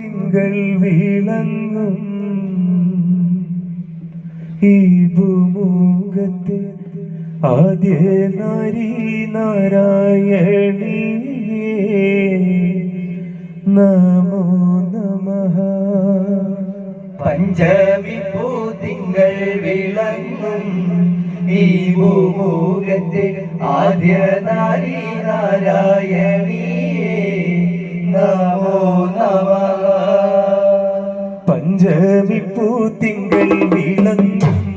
തിങ്കൾ വിളങ്ങും. ഈ ഭൂമുഖത്തെ ആദ്യ നാരി നാരായണീ. നമോ നമ. പഞ്ചമി പൂത്തിങ്കൾ വിളങ്ങും. ഈ ഭൂമുഖത്തെ ആദ്യ നാരി നാരായണീ. നമോ നമ തിങ്കൾ വിളങ്ങും.